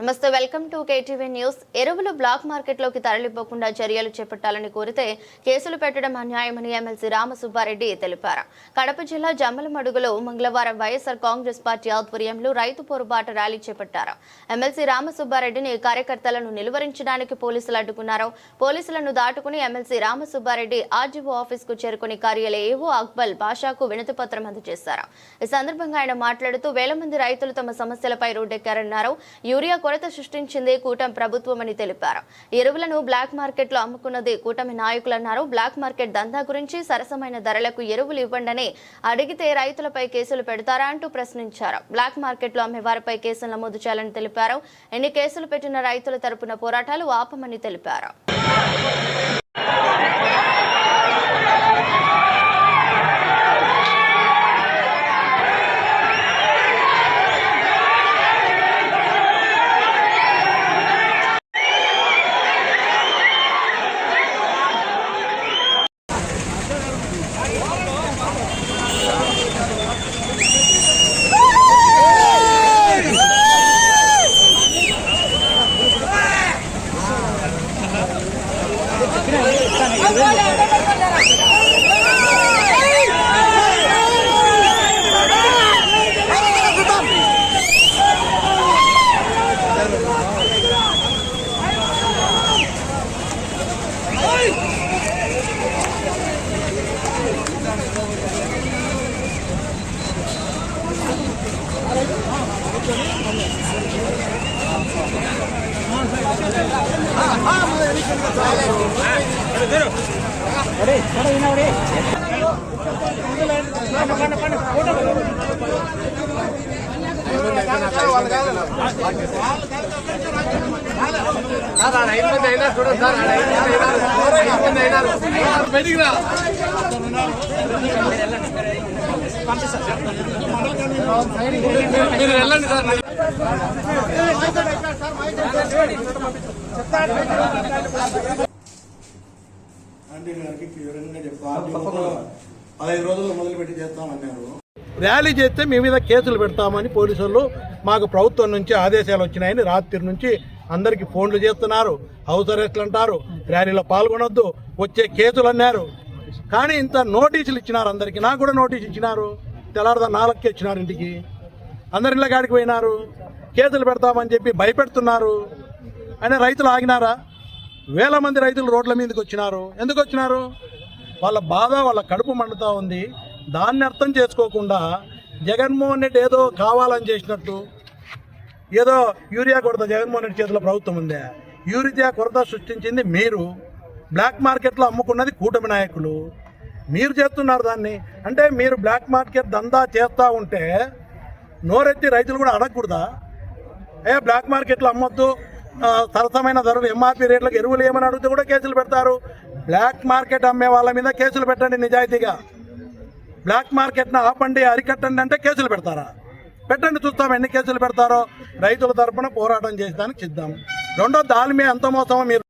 నమస్తే welcome to KTV news. ఎరువులు black మార్కెట్లోకి తరలిపోకుండా చర్యలు చేపట్టాలని కోరితే కేసులు పెట్టడం అన్యాయమని ఎమ్మెల్సీ రామసుబ్బారెడ్డి తెలిపారు. కడప జిల్లా జమ్మలమడుగులో మంగళవారం వైఎస్ఆర్ కాంగ్రెస్ పార్టీ ఆధ్వర్యంలో రైతు పోరుబాట ర్యాలీ చేపట్టారు. ఎమ్మెల్సీ రామసుబ్బారెడ్డిని కార్యకర్తలను నిలువరించడానికి పోలీసులు అడ్డుకున్నారు. పోలీసులను దాటుకుని ఎమ్మెల్సీ రామసుబ్బారెడ్డి ఆర్జీఓ ఆఫీస్కు చేరుకుని కార్యాలయ ఏవో అక్బల్ బాషాకు వినతి పత్రం అందజేశారు. ఈ సందర్భంగా ఆయన మాట్లాడుతూ వేల మంది రైతులు తమ సమస్యలపై రోడ్డెక్కారన్నారు. యూరియా కొరత సృష్టించింది కూటమి ప్రభుత్వం అని తెలిపారు. ఎరువులను బ్లాక్ మార్కెట్లో అమ్ముకున్నది కూటమి నాయకులన్నారు. బ్లాక్ మార్కెట్ దందా గురించి సరసమైన ధరలకు ఎరువులు ఇవ్వండని అడిగితే రైతులపై కేసులు పెడతారా అంటూ ప్రశ్నించారు. బ్లాక్ మార్కెట్లో అమ్మే వారిపై కేసులు నమోదు చేయాలని తెలిపారు. ఎన్ని కేసులు పెట్టిన రైతుల తరపున పోరాటాలు ఆపమని తెలిపారు. సార్ ఆడ ఐదు అయినా చూడండి సార్ ఆడ ఐదు బయటికి రా మీరు వెళ్ళండి సార్. పదహైదు రోజుల్లో మొదలుపెట్టి చేస్తామన్నారు ర్యాలీ చేస్తే మీ మీద కేసులు పెడతామని పోలీసులు మాకు ప్రభుత్వం నుంచి ఆదేశాలు వచ్చినాయని రాత్రి నుంచి అందరికి ఫోన్లు చేస్తున్నారు. హౌస్ అరెస్ట్లు అంటారు. ర్యాలీలో పాల్గొనొద్దు. వచ్చే కేసులు అన్నారు. కానీ ఇంత నోటీసులు ఇచ్చినారు అందరికి. నాకు కూడా నోటీసు ఇచ్చినారు. తెల్లారదా నాలుగుకి ఇచ్చినారు ఇంటికి. అందరిలో కాడికి పోయినారు. కేసులు పెడతామని చెప్పి భయపెడుతున్నారు. అని రైతులు ఆగినారా? వేల మంది రైతులు రోడ్ల మీదకి వచ్చినారు. ఎందుకు వచ్చినారు? వాళ్ళ బాధ వాళ్ళ కడుపు మండుతా ఉంది. దాన్ని అర్థం చేసుకోకుండా జగన్మోహన్ రెడ్డి ఏదో కావాలని చేసినట్టు ఏదో యూరియా కొరత జగన్మోహన్ రెడ్డి చేతిలో ప్రభుత్వం ఉందే? యూరియా కొరత సృష్టించింది మీరు. బ్లాక్ మార్కెట్లో అమ్ముకున్నది కూటమి నాయకులు. మీరు చేస్తున్నారు దాన్ని. అంటే మీరు బ్లాక్ మార్కెట్ దందా చేస్తూ ఉంటే నోరెత్తి రైతులు కూడా అడగకూడదా? ఏ బ్లాక్ మార్కెట్లో అమ్మొద్దు. సరసమైన ధరలు ఎంఆర్పి రేట్లకు ఎరువులు ఏమని అడిగితే కూడా కేసులు పెడతారు. బ్లాక్ మార్కెట్ అమ్మే వాళ్ళ మీద కేసులు పెట్టండి నిజాయితీగా. బ్లాక్ మార్కెట్ను ఆపండి అరికట్టండి అంటే కేసులు పెడతారా? పెట్టండి చూస్తాం ఎన్ని కేసులు పెడతారో. రైతుల తరపున పోరాటం చేయడానికి సిద్ధం. రెండో దాని మీద ఎంత మోసమో మీరు